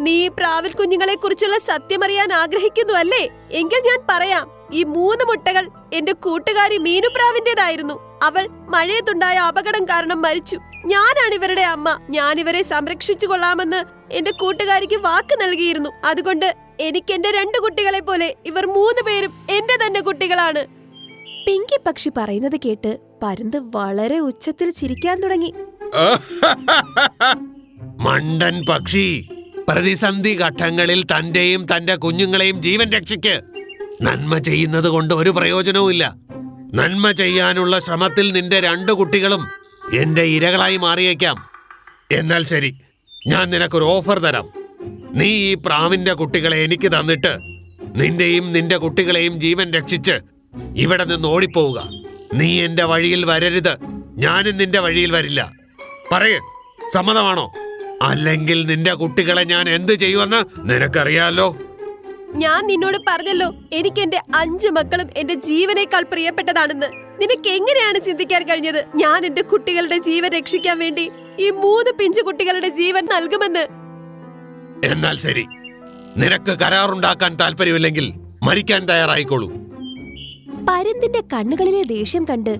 നീ പ്രാവൽ കുഞ്ഞുങ്ങളെ കുറിച്ചുള്ള സത്യമറിയാൻ ആഗ്രഹിക്കുന്നു അല്ലേ? എങ്കിൽ ഞാൻ പറയാം ഈ മൂന്ന് മുട്ടകൾ എന്റെ കൂട്ടുകാരി മീനുപ്രാവിന്റേതായിരുന്നു അവൾ മഴയത്തുണ്ടായ അപകടം കാരണം മരിച്ചു. ഞാനാണ് ഇവരുടെ അമ്മ. ഞാൻ ഇവരെ സംരക്ഷിച്ചു കൊള്ളാമെന്ന് എന്റെ കൂട്ടുകാരിക്ക് വാക്ക് നൽകിയിരുന്നു. അതുകൊണ്ട് എനിക്ക് എന്റെ രണ്ട് കുട്ടികളെ പോലെ ഇവർ മൂന്ന് പേരും എന്റെ തന്നെ കുട്ടികളാണ്. പിങ്കി പക്ഷി പറയുന്നത് കേട്ട് പരുന്ത് വളരെ ഉച്ചത്തിൽ ചിരിക്കാൻ തുടങ്ങി. മണ്ടൻ പക്ഷി. പ്രതിസന്ധി ഘട്ടങ്ങളിൽ തന്റെയും തന്റെ കുഞ്ഞുങ്ങളെയും ജീവൻ രക്ഷിക്ക്. നന്മ ചെയ്യുന്നത് കൊണ്ട് ഒരു പ്രയോജനവുമില്ല നന്മ ചെയ്യാനുള്ള ശ്രമത്തിൽ നിന്റെ രണ്ടു കുട്ടികളും എന്റെ ഇരകളായി മാറിയേക്കാം. എന്നാൽ ശരി ഞാൻ നിനക്കൊരു ഓഫർ തരാം. നീ ഈ പ്രാവിന്റെ കുട്ടികളെ എനിക്ക് തന്നിട്ട് നിന്റെയും നിന്റെ കുട്ടികളെയും ജീവൻ രക്ഷിച്ച് ഇവിടെ നിന്ന് ഓടിപ്പോവുക. നീ എന്റെ വഴിയിൽ വരരുത്. ഞാനും നിന്റെ വഴിയിൽ വരില്ല. പറയ സമ്മതമാണോ? അല്ലെങ്കിൽ നിന്റെ കുട്ടികളെ ഞാൻ എന്ത് ചെയ്യുമെന്ന് നിനക്കറിയാലോ? ഞാൻ നിന്നോട് പറഞ്ഞല്ലോ എനിക്ക് എന്റെ അഞ്ചു മക്കളും എന്റെ ജീവനേക്കാൾ പ്രിയപ്പെട്ടതാണെന്ന്. നിനക്ക് എങ്ങനെയാണ് ചിന്തിക്കാൻ കഴിഞ്ഞത്? ഞാൻ എന്റെ കുട്ടികളുടെ ജീവൻ രക്ഷിക്കാൻ വേണ്ടി ഈ മൂന്ന് പിഞ്ചു കുട്ടികളുടെ ജീവൻ നൽകുമെന്ന്. എന്നാൽ ശരി. നിനക്ക് കരാറുണ്ടാക്കാൻ താല്പര്യമില്ലെങ്കിൽ മരിക്കാൻ തയ്യാറായിക്കോളൂ. പരന്തിന്റെ കണ്ണുകളിലെ ദേഷ്യം കണ്ട്